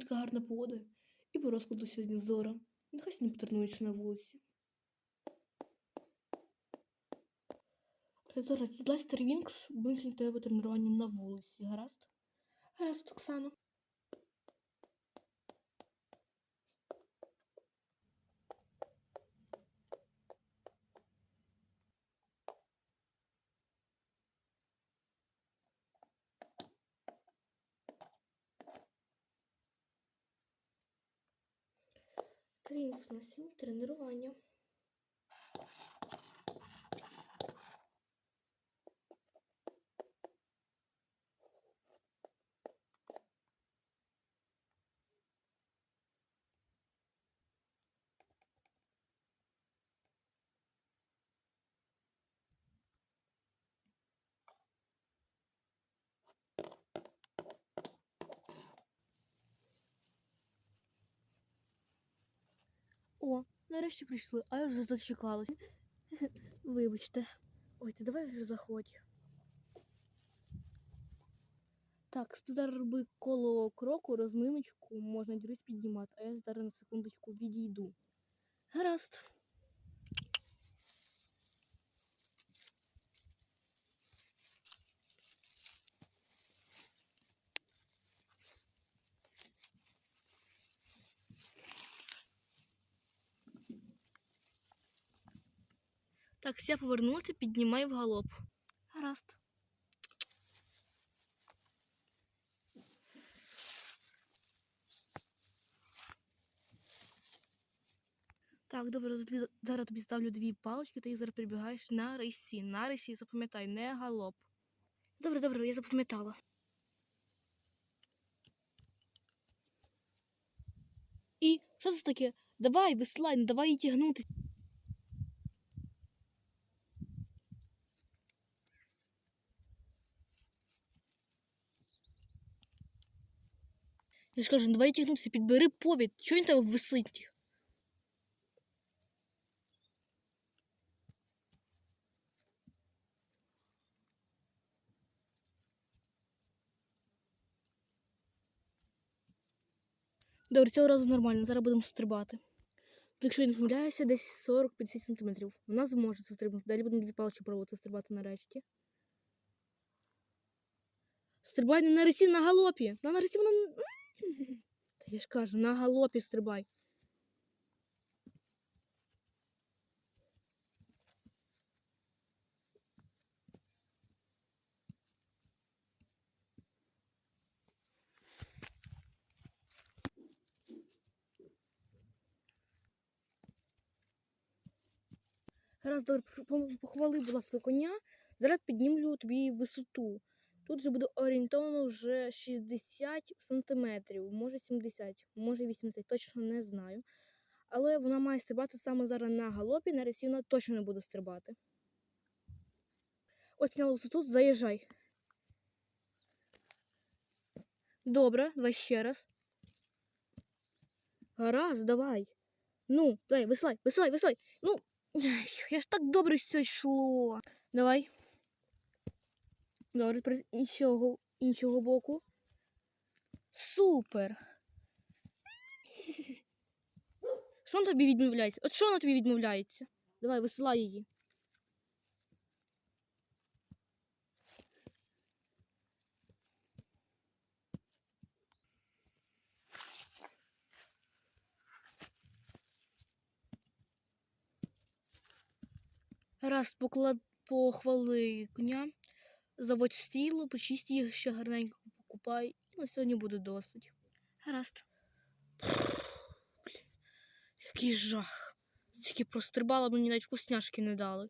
Така гарна погода. І по розкладу сьогодні зора. Нехай сьогодні потренується на вулиці. Зора, сідлай Старвінкс, будемо сьогодні тебе тренування на вулиці, гаразд? Гаразд, Оксано. Трінкс на сьогодні тренування. Нарешті прийшли, а я вже зачекалась. Вибачте. Ой, ти давай вже заходь. Так, ти зараз роби коло кроку, розминочку, можна дірись піднімати, а я зараз на секундочку відійду. Гаразд. Так, все повернулася, піднімай в галоп. Гаразд. Так, добре, зараз тобі ставлю дві палички, ти їх зараз прибігаєш на рейсі. На рейсі, запам'ятай, не галоп. Добре, добре, я запам'ятала. І що це таке? Давай, веслай, давай її тягнути. Я ж кажу, ну давай тягнутися, підбери повід. Чого він тебе висить? Добре, цього разу нормально, зараз будемо стрибати. Якщо я не десь 40-50 см. Вона зможе застрибнути. Далі будемо дві палички пробувати стрибати нарешті. Стрибай не на ресі, на галопі. На ресі вона. Я ж кажу, на галопі стрибай. Раз добре, похвали, будь ласка, коня. Зараз піднімлю тобі висоту. Тут вже буде орієнтовно вже 60 сантиметрів, може 70, може 80, точно не знаю. Але вона має стрибати саме зараз на галопі, на ресі вона точно не буде стрибати. Ось підняла висоту, заїжджай. Добре, давай ще раз. Гаразд, давай. Ну, давай, висилай, висилай, висилай. Ну, я ж так добре все йшло. Давай. Добре, тепер з іншого, іншого боку. Супер. Що на тобі відмовляється? От що на тобі відмовляється? Давай, висилай її. Раз поклад похвали коня, заводь стіло, почисть їх ще гарненько покупай. І на сьогодні буде досить. Гаразд. Який жах. Тільки прострибала, мені навіть вкусняшки не дали.